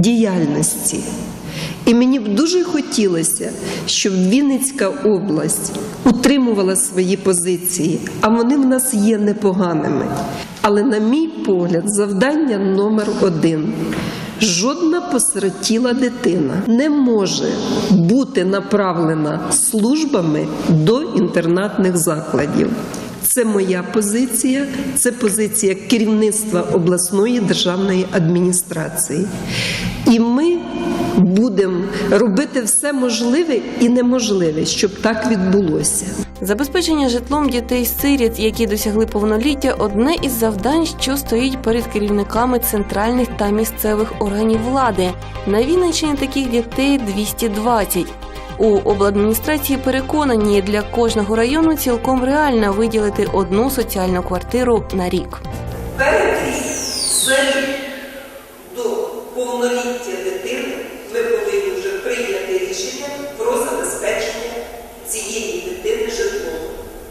діяльності. І мені б дуже хотілося, щоб Вінницька область утримувала свої позиції, а вони в нас є непоганими. Але, на мій погляд, завдання номер один. Жодна посиротіла дитина не може бути направлена службами до інтернатних закладів. Це моя позиція, це позиція керівництва обласної державної адміністрації. І ми будемо робити все можливе і неможливе, щоб так відбулося. Забезпечення житлом дітей-сиріт, які досягли повноліття, одне із завдань, що стоїть перед керівниками центральних та місцевих органів влади. На Вінниччині таких дітей 220. У обладміністрації переконані, для кожного району цілком реально виділити одну соціальну квартиру на рік. Перед за до повноліття дитини ми повинні вже прийняти рішення про забезпечення цієї дитини житлом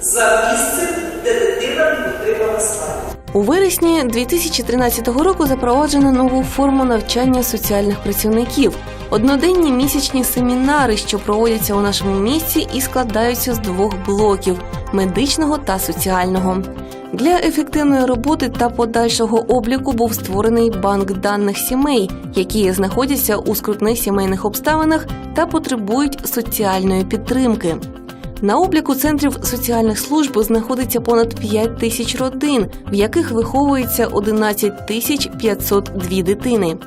за місцем, де дитина отримала статус. У вересні 2013 року запроваджено нову форму навчання соціальних працівників. Одноденні місячні семінари, що проводяться у нашому місті і складаються з двох блоків медичного та соціального. Для ефективної роботи та подальшого обліку був створений банк даних сімей, які знаходяться у скрутних сімейних обставинах та потребують соціальної підтримки. На обліку центрів соціальних служб знаходиться понад 5 тисяч родин, в яких виховується 11 тисяч 502 дитини.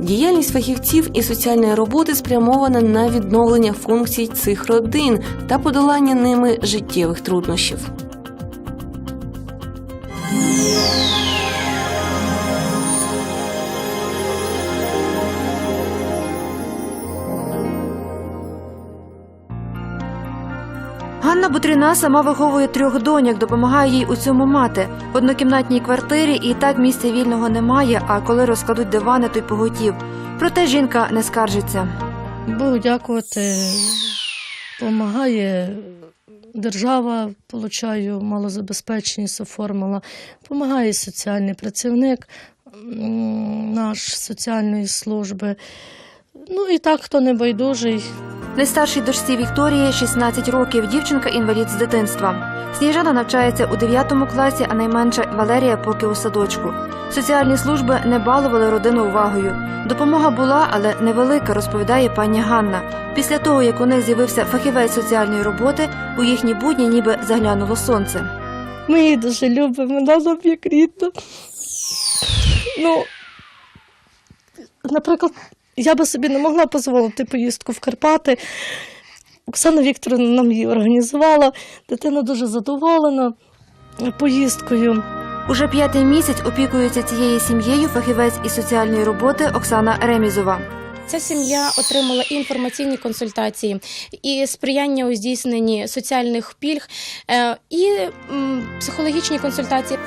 Діяльність фахівців і соціальної роботи спрямована на відновлення функцій цих родин та подолання ними життєвих труднощів. Ганна Бутріна сама виховує трьох доньок, допомагає їй у цьому мати. В однокімнатній квартирі і так місця вільного немає, а коли розкладуть дивани, то й поготів. Проте жінка не скаржиться. Богу дякувати, допомагає держава, получаю малозабезпеченість оформила, допомагає соціальний працівник наш соціальної служби. Ну і так, хто не байдужий, Найстаршій дочці Вікторії 16 років. Дівчинка інвалід з дитинства. Сніжана навчається у 9 класі, а найменша Валерія поки у садочку. Соціальні служби не балували родину увагою. Допомога була, але невелика, розповідає пані Ганна. Після того, як у них з'явився фахівець соціальної роботи, у їхні будні ніби заглянуло сонце. Ми її дуже любимо, вона нам. Ну, наприклад, я би собі не могла дозволити поїздку в Карпати. Оксана Вікторовна нам її організувала. Дитина дуже задоволена поїздкою. Уже п'ятий місяць опікується цією сім'єю фахівець із соціальної роботи Оксана Ремізова. Ця сім'я отримала і інформаційні консультації, і сприяння у здійсненні соціальних пільг, е, і психологічні консультації.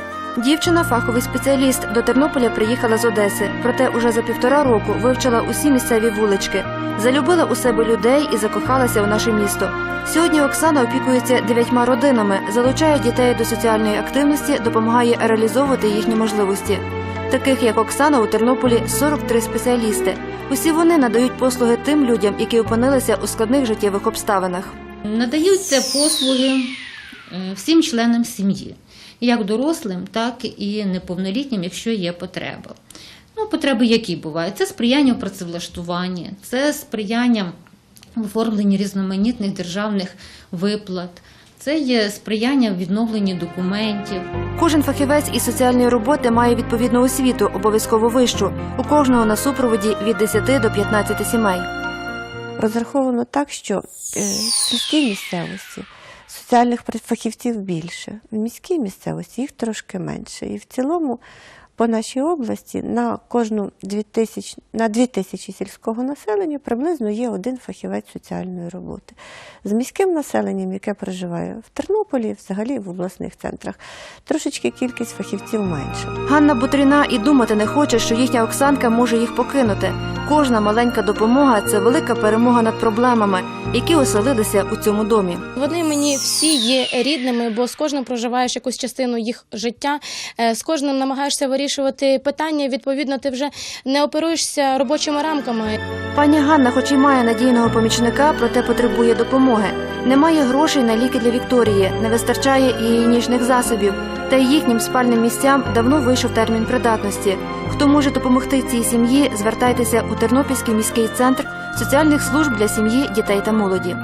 Дівчина фаховий спеціаліст до Тернополя приїхала з Одеси, проте уже за півтора року вивчила усі місцеві вулички, залюбила у себе людей і закохалася у наше місто. Сьогодні Оксана опікується дев'ятьма родинами, залучає дітей до соціальної активності, допомагає реалізовувати їхні можливості. Таких як Оксана у Тернополі 43 спеціалісти. Усі вони надають послуги тим людям, які опинилися у складних життєвих обставинах. Надаються послуги всім членам сім'ї, як дорослим, так і неповнолітнім, якщо є потреба. Ну, потреби які бувають? Це сприяння у працевлаштуванні, це сприяння в оформленні різноманітних державних виплат, це є сприяння в відновленні документів. Кожен фахівець із соціальної роботи має відповідну освіту, обов'язково вищу. У кожного на супроводі від 10 до 15 сімей. розраховано так, що е, в сільській місцевості соціальних фахівців більше, в міській місцевості їх трошки менше. І в цілому по нашій області на кожну 2000, на 2 тисячі сільського населення приблизно є один фахівець соціальної роботи. З міським населенням, яке проживає в Тернополі, взагалі в обласних центрах, трошечки кількість фахівців менша. Ганна Бутріна і думати не хоче, що їхня Оксанка може їх покинути. Кожна маленька допомога це велика перемога над проблемами, які оселилися у цьому домі. Вони мені всі є рідними, бо з кожним проживаєш якусь частину їх життя, е, з кожним намагаєшся вирішувати питання. Відповідно, ти вже не оперуєшся робочими рамками. Пані Ганна, хоч і має надійного помічника, проте потребує допомоги. Немає грошей на ліки для Вікторії, не вистачає і гігієнічних засобів. Та їхнім спальним місцям давно вийшов термін придатності. Хто може допомогти цій сім'ї, звертайтеся у Тернопільський міський центр соціальних служб для сім'ї, дітей та молоді.